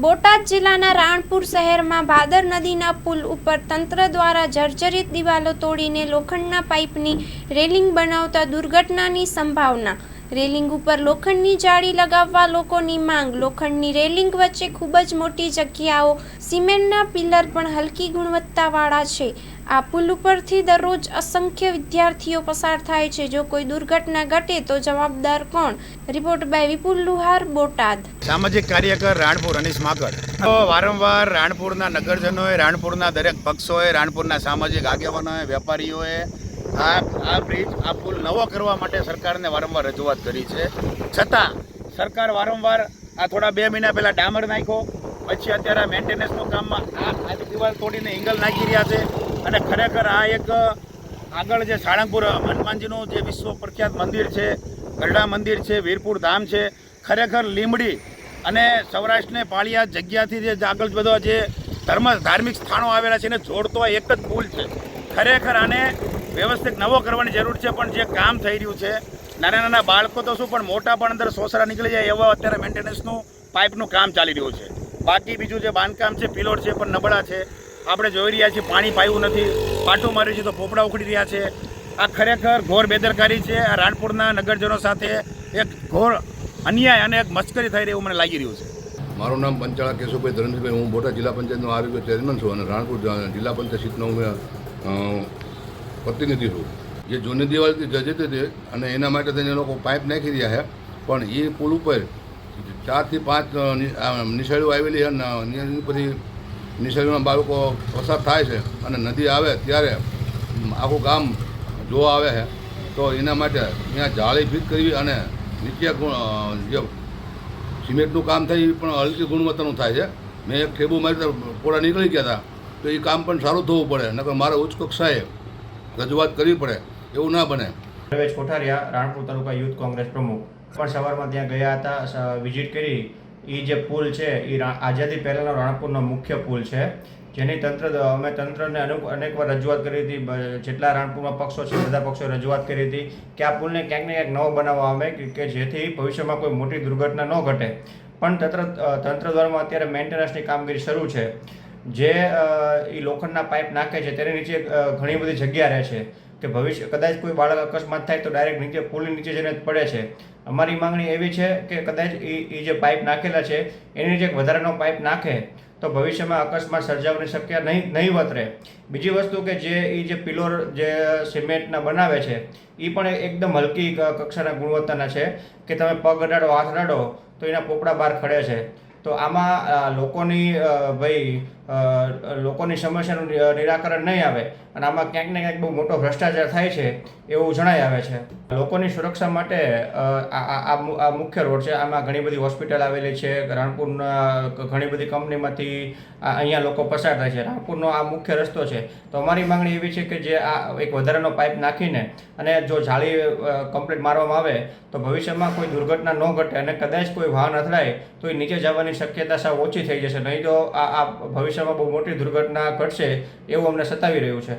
બોટાદ જિલ્લાના રાણપુર શહેરમાં ભાદર નદીના પુલ ઉપર તંત્ર દ્વારા જર્જરિત દિવાલો તોડીને લોખંડના પાઇપની રેલિંગ બનાવતા દુર્ઘટનાની સંભાવના રેલિંગ ઉપર લોખંડની જાળી લગાવવા લોકોની માંગ. લોખંડની રેલિંગ વચ્ચે ખૂબ જ મોટી જગ્યાઓ. સિમેન્ટના પિલર પણ હલકી ગુણવત્તાવાળા છે. આ પુલ ઉપરથી દરરોજ અસંખ્ય વિદ્યાર્થીઓ પસાર થાય છે. જો કોઈ દુર્ઘટના ઘટે તો જવાબદાર કોણ? Report by Vipul Luhar, Botad. સામાજિક કાર્યકર રાણપુર અનીસ માકડ વારંવાર રાણપુરના નગરજનોએ, રાણપુરના દરેક પક્ષોએ, રાણપુરના સામાજિક આગેવાનોએ, વેપારીઓએ આ આ બ્રિજ આ પુલ નવો કરવા માટે સરકારને વારંવાર રજૂઆત કરી છે. છતાં સરકાર વારંવાર આ થોડા બે મહિના પહેલાં ડામર નાખ્યો. પછી અત્યારે મેન્ટેનન્સનું કામમાં આ આજે દિવાલ તોડીને એંગલ નાખી રહ્યા છે. અને ખરેખર આ એક આગળ જે સાળંગપુર હનુમાનજીનું જે વિશ્વ પ્રખ્યાત મંદિર છે ગરડા મંદિર છે, વીરપુર ધામ છે, ખરેખર લીંબડી અને સૌરાષ્ટ્રને પાળિયા જગ્યાથી જે આગળ બધા જે ધર્મ ધાર્મિક સ્થાનો આવેલા છે એને જોડતો એક જ પુલ છે. ખરેખર આને વ્યવસ્થિત નવો કરવાની જરૂર છે, પણ જે કામ થઈ રહ્યું છે, નાના નાના બાળકો તો શું, પણ મોટા પણ અંદર સોસરા નીકળી જાય એવા અત્યારે મેન્ટેનન્સનું પાઇપનું કામ ચાલી રહ્યું છે. બાકી બીજું જે બાંધકામ છે પિલોર છે, પણ નબળા છે. આપણે જોઈ રહ્યા છીએ પાણી પાયું નથી, પાટું માર્યું છે તો પોપડા ઉખડી રહ્યા છે. આ ખરેખર ઘોર બેદરકારી છે. આ રાણપુરના નગરજનો સાથે એક ઘોર અન્યાય અને એક મસ્કરી થઈ રહી એવું મને લાગી રહ્યું છે. મારું નામ પંચાળા કેશુભાઈ ધરમસિંહભાઈ હું બોટાદ જિલ્લા પંચાયતનો આરોગ્ય ચેરમેન છું અને રાણપુર જિલ્લા પંચાયત સીટનો હું પ્રતિનિધિ જે જૂની દિવાળીથી જજતી હતી અને એના માટે તેને લોકો પાઇપ નાખી રહ્યા છે. પણ એ પુલ ઉપર ચારથી પાંચ નિશાળીઓ આવેલી અને પછી નિશાળીઓના બાળકો પસાર થાય છે અને નદી આવે ત્યારે આખું ગામ જોવા આવે છે. તો એના માટે ત્યાં જાળી ફિટ કરવી અને નીચે જે સિમેન્ટનું કામ થાય પણ હલકી ગુણવત્તાનું થાય છે. મેં એક ઠેબુ મારી પોળા નીકળી ગયા હતા. તો એ કામ પણ સારું થવું પડે. નકર મારે ઉચ્ચ કક્ષાએ રજૂઆત કરવી પડે, એવું ના બને. રવેશ કોઠારિયા, રાણપુર તાલુકા યુથ કોંગ્રેસ પ્રમુખ. પણ સવારમાં ત્યાં ગયા હતા વિઝિટ કરી. એ જે પુલ છે એ આઝાદી પહેલાંનો રાણપુરનો મુખ્ય પુલ છે. જેની તંત્ર અમે તંત્રને અનુક, અનેકવાર રજૂઆત કરી હતી જેટલા રાણપુરમાં પક્ષો છે, બધા પક્ષોએ રજૂઆત કરી હતી કે આ પુલને ક્યાંક ને ક્યાંક નવો બનાવવા અમે, કે- જેથી ભવિષ્યમાં કોઈ મોટી દુર્ઘટના ન ઘટે. પણ તંત્ર તંત્ર દ્વારા અત્યારે મેન્ટેનન્સની કામગીરી શરૂ છે. જે એ લોખંડના પાઇપ નાખે છે, તેની નીચે ઘણી બધી જગ્યા રહે છે કે ભવિષ્ય, કદાચ કોઈ બાળક અકસ્માત થાય તો ડાયરેક્ટ નીચે, પુલની નીચે જઈને પડે છે. અમારી માંગણી એવી છે કે કદાચ એ એ જે પાઇપ નાખેલા છે, એની નીચે વધારાનો પાઇપ નાખે તો ભવિષ્યમાં અકસ્માત સર્જાવાની શક્ય નહીં નહીં રહે બીજી વસ્તુ કે જે એ જે પિલોર, જે સિમેન્ટના બનાવે છે એ પણ એકદમ હલકી કક્ષાના ગુણવત્તાના છે કે તમે પગ અડાડો, હાથ અડાડો તો એના પોપડા બહાર ખડે છે. તો આમાં લોકોની ભાઈ લોકોની સમસ્યાનું નિરાકરણ નહીં આવે અને આમાં ક્યાંક ને ક્યાંક બહુ મોટો ભ્રષ્ટાચાર થાય છે એવું જણાઈ આવે છે. લોકોની સુરક્ષા માટે આ મુખ્ય રોડ છે. આમાં ઘણી બધી હોસ્પિટલ આવેલી છે. રાણપુરના ઘણી બધી કંપનીમાંથી અહીંયા લોકો પસાર થાય છે. રાણપુરનો આ મુખ્ય રસ્તો છે. તો અમારી માંગણી એવી છે કે જે આ એક વધારાનો પાઇપ નાખીને અને જો જાળી કમ્પ્લીટ મારવામાં આવે, તો ભવિષ્યમાં કોઈ દુર્ઘટના ન ઘટે અને કદાચ કોઈ વાહન અથડાય, તો એ નીચે જવાની શક્યતા સાવ ઓછી થઈ જશે. નહીં તો આ આ ભવિષ્યમાં બહુ મોટી દુર્ઘટના ઘટશે એવું અમને સતાવી રહ્યું છે.